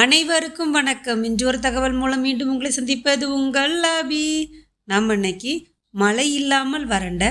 அனைவருக்கும் வணக்கம். இன்று ஒரு தகவல் மூலம் மீண்டும் உங்களை சந்திப்பது உங்கள் லாபி நம்ம இன்னைக்கு மழை இல்லாமல் வறண்ட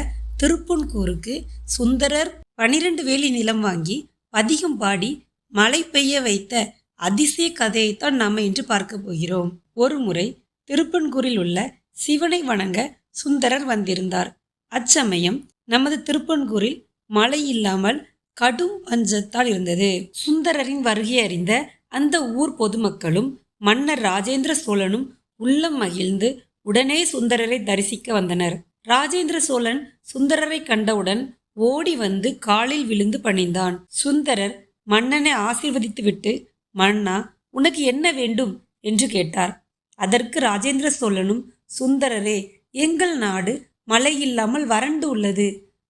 திருப்புன்கூருக்கு சுந்தரர் பனிரெண்டு வேலி நிலம் வாங்கி பதிகம் பாடி மழை பெய்ய வைத்த அதிசய கதையைத்தான் நாம் இன்று பார்க்க போகிறோம். ஒரு முறை திருப்பன்கூரில் உள்ள சிவனை வணங்க சுந்தரர் வந்திருந்தார். அச்சமயம் நமது திருப்பன்கூரில் மழை இல்லாமல் கடும் பஞ்சத்தால் இருந்தது. சுந்தரரின் வருகை அறிந்த அந்த ஊர் பொதுமக்களும் மன்னர் ராஜேந்திர சோழனும் உள்ளம் மகிழ்ந்து உடனே சுந்தரரை தரிசிக்க வந்தனர். ராஜேந்திர சோழன் சுந்தரரை கண்டவுடன் ஓடி வந்து காலில் விழுந்து பணிந்தான். சுந்தரர் மன்னனை ஆசீர்வதித்துவிட்டு மன்னா உனக்கு என்ன வேண்டும்? என்று கேட்டார். அதற்கு ராஜேந்திர சோழனும் சுந்தரரே எங்கள் நாடு மழை இல்லாமல் வறண்டு உள்ளது.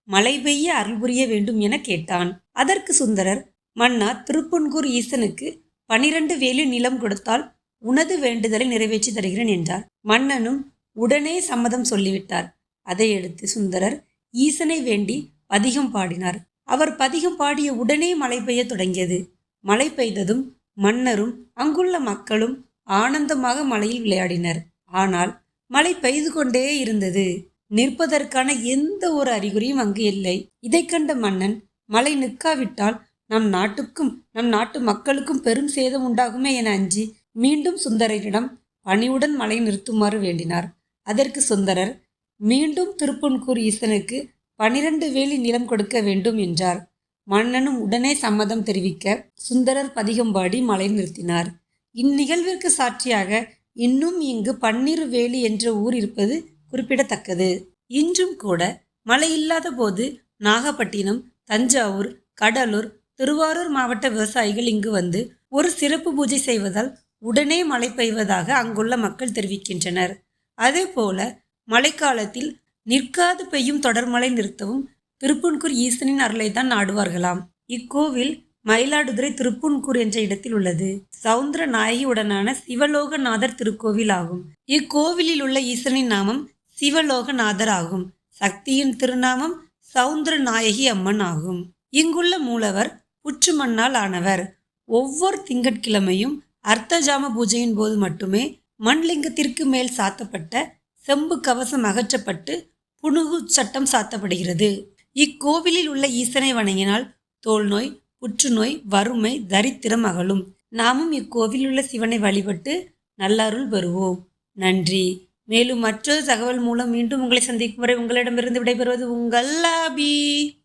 மழை பெய்ய அருள் புரிய வேண்டும் என கேட்டான். அதற்கு சுந்தரர் மன்னா திருப்பன்கூர் ஈசனுக்கு பனிரெண்டு வேலி நிலம் கொடுத்தால் உனது வேண்டுதலை நிறைவேற்றி தருகிறேன் என்றார். மன்னனும் உடனே சம்மதம் சொல்லிவிட்டார். அதையடுத்து சுந்தரர் ஈசனை வேண்டி பதிகம் பாடினார். அவர் பதிகம் பாடிய உடனே மழை பெய்ய தொடங்கியது. மழை பெய்ததும் மன்னரும் அங்குள்ள மக்களும் ஆனந்தமாக மழையில் விளையாடினர். ஆனால் மழை பெய்து கொண்டே இருந்தது. நிற்பதற்கான எந்த ஒரு அறிகுறியும் அங்கு இல்லை. இதை கண்ட மன்னன் மழை நிற்காவிட்டால் நம் நாட்டுக்கும் நம் நாட்டு மக்களுக்கும் பெரும் சேதம் உண்டாகுமே என அஞ்சி மீண்டும் சுந்தரரிடம் பணிவுடன் மலை நிறுத்துமாறு வேண்டினார். அதற்கு சுந்தரர் மீண்டும் திருப்பன்கூர் ஈசனுக்கு பனிரெண்டு வேலி நிலம் கொடுக்க வேண்டும் என்றார். மன்னனும் உடனே சம்மதம் தெரிவிக்க சுந்தரர் பதிகம்பாடி மலை நிறுத்தினார். இந்நிகழ்விற்கு சாட்சியாக இன்னும் இங்கு பன்னீர் வேலி என்ற ஊர் இருப்பது குறிப்பிடத்தக்கது. இன்றும் கூட மழை இல்லாத போது நாகப்பட்டினம் தஞ்சாவூர் கடலூர் திருவாரூர் மாவட்ட விவசாயிகள் இங்கு வந்து ஒரு சிறப்பு பூஜை செய்வதால் உடனே மழை பெய்வதாக அங்குள்ள மக்கள் தெரிவிக்கின்றனர். அதேபோல மழைக்காலத்தில் நிற்காது பெய்யும் தொடர்மழை நிறுத்தவும் திருப்புன்கூர் ஈசனின் அருளை தான் நாடுவார்களாம். இக்கோவில் மயிலாடுதுறை திருப்புன்கூர் என்ற இடத்தில் உள்ளது. சவுந்தர நாயகியுடனான சிவலோகநாதர் திருக்கோவில் ஆகும். இக்கோவிலில் உள்ள ஈசனின் நாமம் சிவலோகநாதர் ஆகும். சக்தியின் திருநாமம் சவுந்தர நாயகி அம்மன் ஆகும். இங்குள்ள மூலவர் புற்று மண்ணால் ஆனவர். ஒவ்வொரு திங்கட்கிழமையும் அர்த்தஜாம பூஜையின் போது மட்டுமே மண்லிங்கத்திற்கு மேல் சாத்தப்பட்ட செம்பு கவசம் அகற்றப்பட்டு புனுகு சட்டம் சாத்தப்படுகிறது. இக்கோவிலில் உள்ள ஈசனை வணங்கினால் தோல்நோய் புற்றுநோய் வறுமை தரித்திரம் அகலும். நாமும் இக்கோவிலில் உள்ள சிவனை வழிபட்டு நல்லருள் பெறுவோம். நன்றி. மேலும் மற்றொரு தகவல் மூலம் மீண்டும் உங்களை சந்திக்கும் வரை உங்களிடமிருந்து விடைபெறுவது உங்கள் லாபி